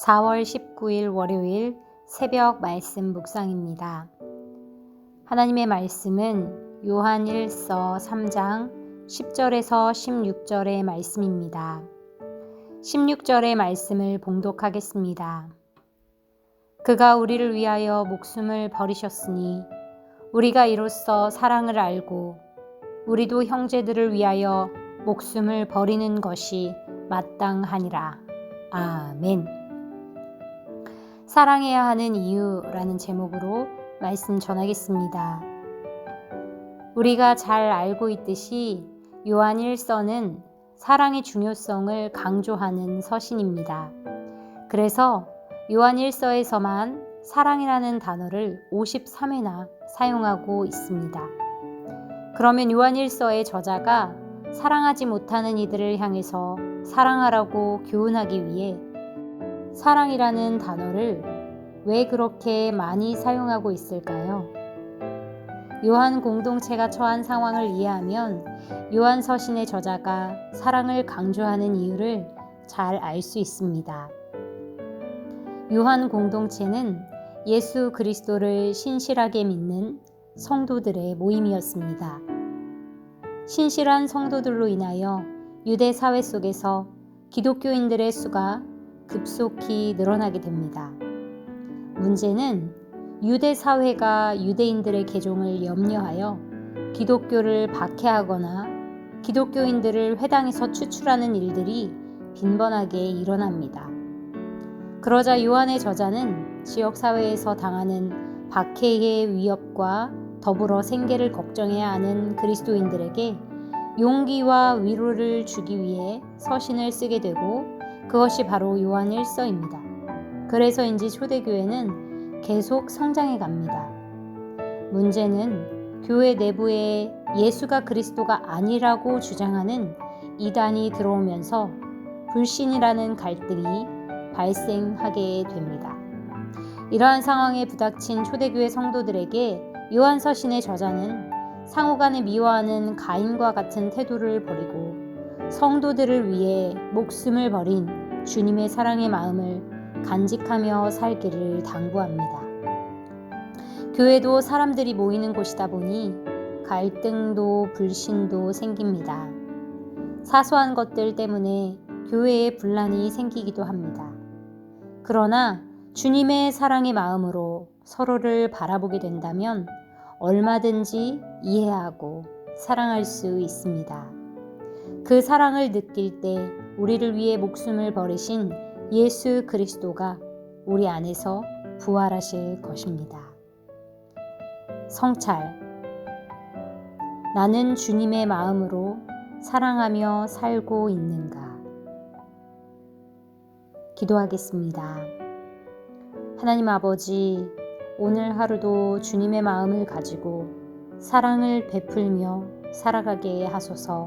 4월 19일 월요일 새벽 말씀 묵상입니다. 하나님의 말씀은 요한 1서 3장 10절에서 16절의 말씀입니다. 16절의 말씀을 봉독하겠습니다. 그가 우리를 위하여 목숨을 버리셨으니 우리가 이로써 사랑을 알고 우리도 형제들을 위하여 목숨을 버리는 것이 마땅하니라. 아멘. 사랑해야 하는 이유라는 제목으로 말씀 전하겠습니다. 우리가 잘 알고 있듯이 요한 1서는 사랑의 중요성을 강조하는 서신입니다. 그래서 요한 1서에서만 사랑이라는 단어를 53회나 사용하고 있습니다. 그러면 요한 1서의 저자가 사랑하지 못하는 이들을 향해서 사랑하라고 교훈하기 위해 사랑이라는 단어를 왜 그렇게 많이 사용하고 있을까요? 요한 공동체가 처한 상황을 이해하면 요한 서신의 저자가 사랑을 강조하는 이유를 잘 알 수 있습니다. 요한 공동체는 예수 그리스도를 신실하게 믿는 성도들의 모임이었습니다. 신실한 성도들로 인하여 유대 사회 속에서 기독교인들의 수가 급속히 늘어나게 됩니다. 문제는 유대 사회가 유대인들의 개종을 염려하여 기독교를 박해하거나 기독교인들을 회당에서 추출하는 일들이 빈번하게 일어납니다. 그러자 요한의 저자는 지역 사회에서 당하는 박해의 위협과 더불어 생계를 걱정해야 하는 그리스도인들에게 용기와 위로를 주기 위해 서신을 쓰게 되고 그것이 바로 요한 1서입니다. 그래서인지 초대교회는 계속 성장해 갑니다. 문제는 교회 내부에 예수가 그리스도가 아니라고 주장하는 이단이 들어오면서 불신이라는 갈등이 발생하게 됩니다. 이러한 상황에 부닥친 초대교회 성도들에게 요한 서신의 저자는 상호간에 미워하는 가인과 같은 태도를 버리고 성도들을 위해 목숨을 버린 주님의 사랑의 마음을 간직하며 살기를 당부합니다. 교회도 사람들이 모이는 곳이다 보니 갈등도 불신도 생깁니다. 사소한 것들 때문에 교회에 분란이 생기기도 합니다. 그러나 주님의 사랑의 마음으로 서로를 바라보게 된다면 얼마든지 이해하고 사랑할 수 있습니다. 그 사랑을 느낄 때 우리를 위해 목숨을 버리신 예수 그리스도가 우리 안에서 부활하실 것입니다. 성찰. 나는 주님의 마음으로 사랑하며 살고 있는가? 기도하겠습니다. 하나님 아버지, 오늘 하루도 주님의 마음을 가지고 사랑을 베풀며 살아가게 하소서